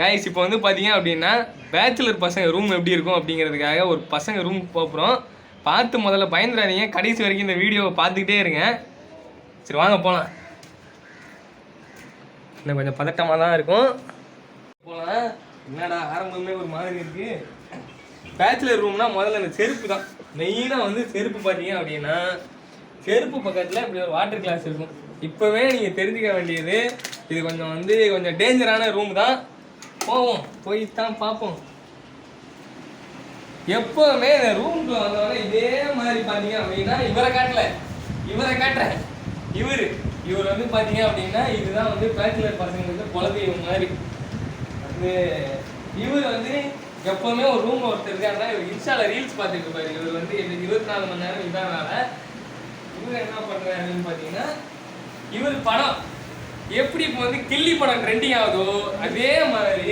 Guys இப்போ வந்து பார்த்தீங்க அப்படின்னா பேச்சுலர் பசங்க ரூம் எப்படி இருக்கும் அப்படிங்கிறதுக்காக ஒரு பசங்க ரூம் போகிறோம் பார்த்து முதல்ல பயந்துடாதீங்க. கடைசி வரைக்கும் இந்த வீடியோவை பார்த்துக்கிட்டே இருங்க. சரி வாங்க போகலாம் இன்னும் கொஞ்சம் பதட்டமாக தான் இருக்கும். போகலாம் என்னடா ஆரம்பமே ஒரு மாதிரி இருக்குது பேச்சுலர் ரூம்னா முதல்ல இந்த செருப்பு தான். மெயினாக வந்து செருப்பு பார்த்தீங்க அப்படின்னா செருப்பு பக்கத்தில் இப்படி ஒரு வாட்டர் கிளாஸ் இருக்கும். இப்போவே நீங்கள் தெரிஞ்சுக்க வேண்டியது இது கொஞ்சம் வந்து கொஞ்சம் டேஞ்சரான ரூம் தான். போவோம். போய் தான் பார்ப்போம். எப்போவுமே இந்த ரூம்குள்ள வந்தவொடனே இதே மாதிரி பார்த்தீங்க அப்படின்னா இவரை காட்டல. இவரை காட்டுறேன் இவர். இவர் வந்து பார்த்தீங்க அப்படின்னா இதுதான் வந்து பேச்சுலர் பசங்களுக்கு குலதெய்வம் மாதிரி. வந்து இவர் வந்து எப்பவுமே ஒரு ரூம் ஒருத்தர் இருக்காருன்னா இவர் இன்ஸ்டால ரீல்ஸ் பார்த்துட்டு இருப்பாரு இவர் வந்து இருபத்தி நாலு மணி நேரம் இதான் இவர் என்ன பண்ணுறாரு அப்படின்னு பார்த்தீங்கன்னா இவர் படம். எப்படி இப்போ வந்து கில்லி படம் ட்ரெண்டிங் ஆகுதோ அதே மாதிரி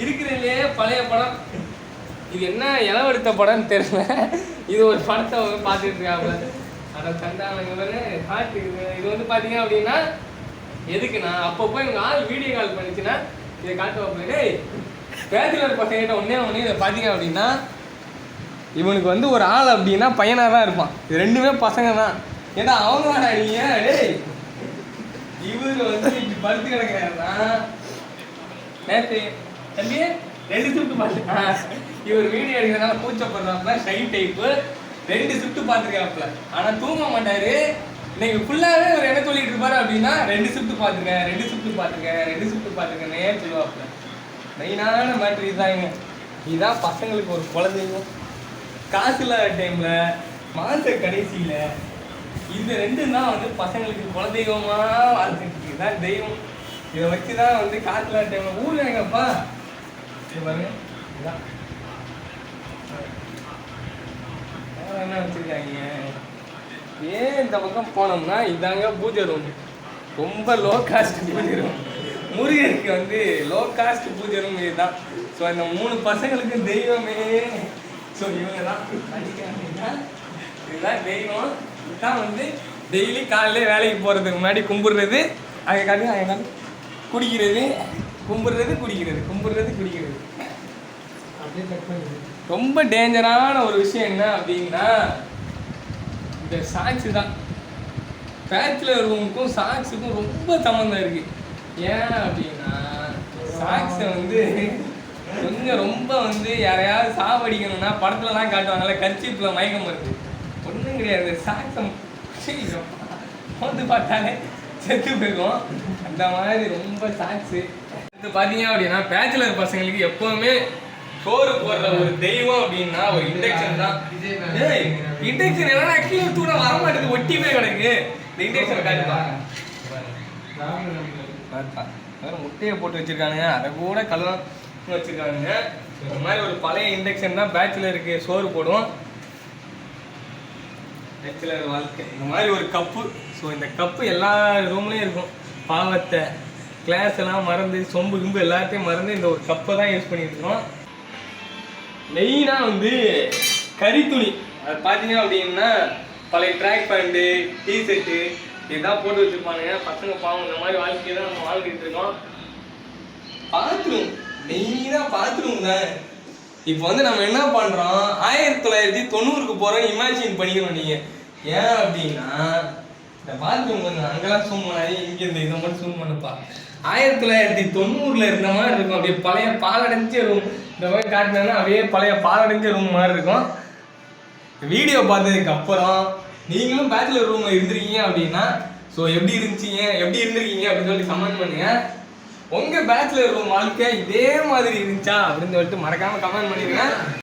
இருக்கிறதுலே பழைய படம். இது என்ன இளவெடுத்த படம்னு தெரியல. இது ஒரு படத்தை வந்து பார்த்துட்டு இருக்காங்க அதை சந்தானங்க இவரு. ஹார்ட் இது வந்து பார்த்தீங்க அப்படின்னா எதுக்குண்ணா அப்பப்போ இவங்க ஆள் வீடியோ கால் பண்ணிச்சுன்னா இதை காட்டு டேய் பேச்சுலர் பசங்கிட்ட ஒன்றே ஒன்று இதை பார்த்தீங்க அப்படின்னா இவனுக்கு வந்து ஒரு ஆள் அப்படின்னா பையனாக தான் இருப்பான். இது ரெண்டுமே பசங்க தான் ஏன்னா அவங்க தானே நீங்க டேய் இவரு வந்து இப்படி படுத்து கிடக்குறாருன்னா நேத்து தம்பி ரெண்டு சுட்டு பார்த்து இவர் வீடியோ எடுக்கிறதுனால கூச்சப்படுறாப்புல ஷை டைப்பு ரெண்டு சுட்டு பார்த்துருக்காப்புல. ஆனா தூங்க மாட்டாரு. இன்னைக்கு ஃபுல்லாவே இவர் என்ன சொல்லிட்டு இருப்பாரு அப்படின்னா ரெண்டு சுட்டு பார்த்துருக்கேன் ரெண்டு சுட்டு பார்த்துருக்கேன் ரெண்டு சுட்டு பார்த்துருக்கேன்னே சொல்லுவாப்புல. மெயினான மேட்ரு இதாங்க. இதுதான் பசங்களுக்கு ஒரு குழந்தைங்க. காசு இல்லாத டைம்ல மாச கடைசியில இந்த ரெண்டும் தான் வந்து பசங்களுக்கு குலதெய்வமா வாழ்ந்துட்டு இதான் தெய்வம். இதை வச்சு தான் வந்து காசு டைம் டைம்ல ஊர்ல எங்கப்பா இது பாருங்க. இதான். என்ன வச்சுருக்காங்க? ஏன் இந்த பக்கம் போனோம்னா இதாங்க பூஜை ரூம் ரொம்ப லோ காஸ்ட் பூஜை ரூம் முருகனுக்கு வந்து லோ காஸ்ட் பூஜை ரூம் இதுதான். ஸோ இந்த மூணு பசங்களுக்கு தெய்வமே. ஸோ இவங்க தான் இதுதான் தெய்வம். இதுதான் வந்து டெய்லி காலையில வேலைக்கு போகிறதுக்கு முன்னாடி கும்பிடுறது அங்கே காட்டி அங்கே குடிக்கிறது கும்பிடுறது குடிக்கிறது கும்பிடுறது குடிக்கிறது. ரொம்ப டேஞ்சரான ஒரு விஷயம் என்ன அப்படின்னா இந்த சாக்ஸ் தான். பேச்சுலர் ரூமுக்கும் சாக்ஸுக்கும் ரொம்ப சம்மந்தம் இருக்கு. ஏன் அப்படின்னா சாக்ஸை வந்து கொஞ்சம் ரொம்ப வந்து யாரையாவது சாவடிக்கணும்னா படத்துல தான் காட்டுவாங்கல்ல கர்ச்சீப்பில் மயக்கம் வருது. ஒன்றும் கிடையாது. சாக்ஸும் வந்து பார்த்தாலே செத்து போயிருக்கோம் அந்த மாதிரி ரொம்ப சாக்ஸு இது பார்த்தீங்க அப்படின்னா பேச்சுலர் பசங்களுக்கு எப்போவுமே சோறு போடுற ஒரு தெய்வம் அப்படின்னா ஒரு இண்டக்ஷன் தான். ஏய் இண்டக்ஷன் என்னன்னா கீழே தூண வர மாட்டேங்குது. ஒட்டி போய் கிடக்கு. இந்த இண்டக்ஷன் காட்டுப்பா வேற முட்டையை போட்டு வச்சிருக்கானுங்க. அதை கூட கல்லம் வச்சிருக்கானுங்க. இந்த மாதிரி ஒரு பழைய இண்டக்ஷன் தான் பேச்சுலருக்கு சோறு போடும். பேச்சுலர் வாழ்க்கை. இந்த மாதிரி ஒரு கப்பு ஸோ இந்த கப்பு எல்லா ரூம்லேயும் இருக்கும். பாவத்தை கிளாஸ் எல்லாம் மறந்து சொம்பு கும்பு எல்லாத்தையும் மறந்து இந்த ஒரு கப்பை தான் யூஸ் பண்ணியிருக்கோம் இருக்கோம். மெயினாக வந்து கறித்துணி அது பார்த்தீங்க அப்படின்னா பழைய ட்ராக் பேண்ட்டு டிஷர்ட்டு இதுதான் போட்டு வச்சுருப்பானுங்க. பசங்க பாவம் இந்த மாதிரி வாழ்க்கையை தான் நம்ம வாழ்ந்துட்டு இருக்கோம். பாத்ரூம் மெயினாக பாத்ரூம் தான். இப்போ வந்து நம்ம என்ன பண்ணுறோம் ஆயிரத்தி தொள்ளாயிரத்தி தொண்ணூறுக்கு போகிறோன்னு இமேஜின் பண்ணிக்கணும் நீங்கள் ஏன் அப்படின்னா இந்த பாத்ரூம் கொஞ்சம் அங்கெல்லாம் சூம் பண்ணாது இங்கே இந்த இதை மட்டும் சூம் பண்ணுப்பா. ஆயிரத்தி தொள்ளாயிரத்தி தொண்ணூறில் இருந்த மாதிரி இருக்கும். அப்படியே பழைய பாலடைஞ்ச ரூம் இந்த மாதிரி காட்டினா அப்படியே பழைய பாலடைஞ்ச ரூம் மாதிரி இருக்கும். வீடியோ பார்த்ததுக்கு அப்புறம் நீங்களும் பேச்சுலர் ரூம்ல இருந்திருக்கீங்க அப்படின்னா ஸோ எப்படி இருந்துச்சிங்க எப்படி இருந்திருக்கீங்க அப்படின்னு சொல்லி கமெண்ட் பண்ணுங்க. உங்க பேச்சுலர் ரூம் வாழ்க்கை இதே மாதிரி இருந்துச்சா அப்படின்னு சொல்லிட்டு மறக்காம கமெண்ட் பண்ணிருங்க